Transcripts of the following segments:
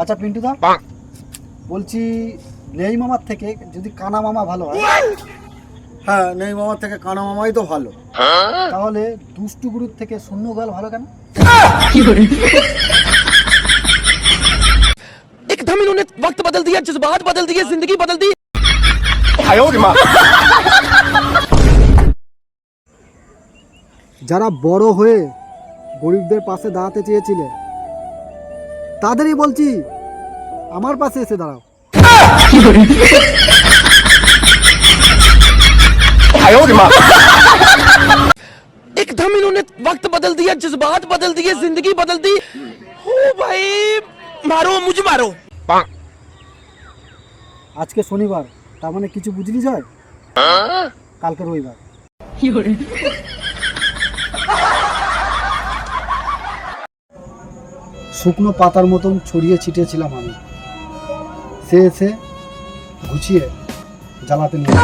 আচ্ছা পিন্টুদা বলছি নেই মামার থেকে যদি কানা মামা ভালো হয় হ্যাঁ নেই মামার থেকে কানা মামাই তো ভালো তাহলে দুষ্টু গুরুর থেকে শূন্য গাল ভালো কেন एकदम इन्होंने वक्त बदल दिया जज्बात बदल दिए जिंदगी बदल दी যারা বড় হয়ে গরিবদের পাশে দাঁড়াতে চেয়েছিলে তাদেরই বলছি আমার পাশে এসে দাঁড়াও एकदम इन्होंने वक्त बदल दिया जज्बात बदल दिए जिंदगी बदल दी ओ भाई मारो मुझे मारो আজকে শনিবার তার মানে কিছু বুঝলি যায় কালকে রবিবার শুকনো পাতার মতন ছড়িয়ে ছিটিয়েছিলাম আমি। সে এসে গুছিয়ে জ্বালাতে নিয়ে।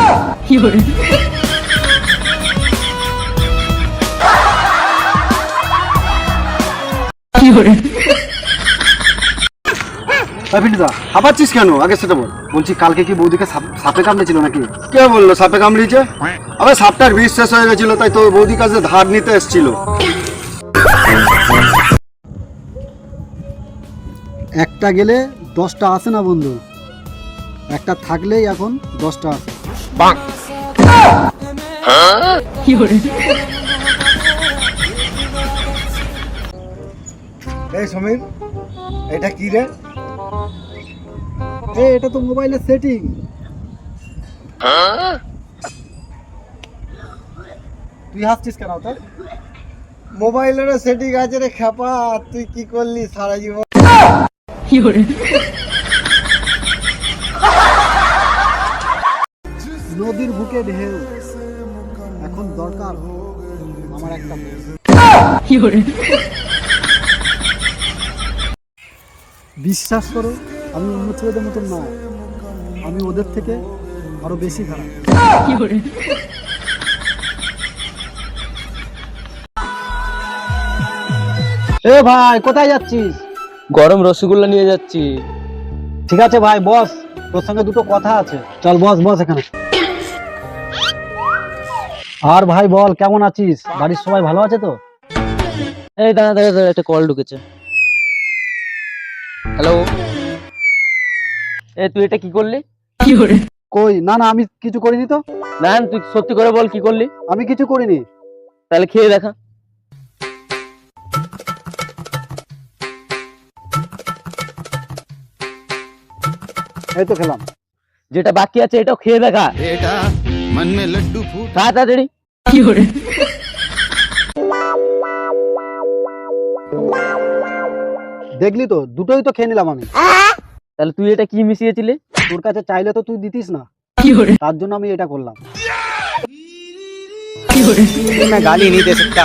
দা হাবাচ্ছিস কেন? আগে সেটা বল। বলছি, কালকে কি বৌদিকে সাপ- কামড়েছিল নাকি? কে বলল, সাপে কামড়িয়েছে? আবার সাপটার বিষ শেষ হয়ে গেছিল, তাই তো বৌদি কাছে ধার নিতে এসেছিল। একটা গেলে দশটা আসে না বন্ধু? একটা থাকলেই এখন দশটা আসে এই সমীর এটা কি রে? এ এটা তো মোবাইলের সেটিং তুই হাসছিস কেন তো মোবাইলের সেটিং আছে রে খেপা তুই কি করলি সারা জীবন? নদীর বুকে ঢেউ। এখন দরকার আমার একটা। বিশ্বাস করো আমি অন্য ছেলেদের মতন না। আমি ওদের থেকে আরও বেশি খারাপ। এ ভাই কোথায় যাচ্ছিস? গরম রসগোল্লা নিয়ে যাচ্ছি। ঠিক আছে ভাই বস তোর সঙ্গে দুটো কথা আছে। চল বস বস এখানে। আর ভাই বল কেমন আছিস? বাড়ির সবাই ভালো আছে তো? এই দাঁড়া দাঁড়া দাঁড়া একটা কল ঢুকেছে। হ্যালো এ তুই এটা কি করলি? কি করে? কই না না আমি কিছু করিনি তো। না তুই সত্যি করে বল কি করলি? আমি কিছু করিনি। তাহলে খেয়ে দেখা। এই তো খেলাম যেটা বাকি আছে এটাও খেয়ে দেখা बेटा मन में लड्डू फूट খা তাড়াতাড়ি দেখলি তো দুটোই তো খেয়ে নিলাম আমি তাহলে তুই এটা কি মিশিয়েছিলি তোর কাছে চাইলে তো তুই দিতিস না তার জন্য আমি এটা করলাম গালি नहीं दे सकता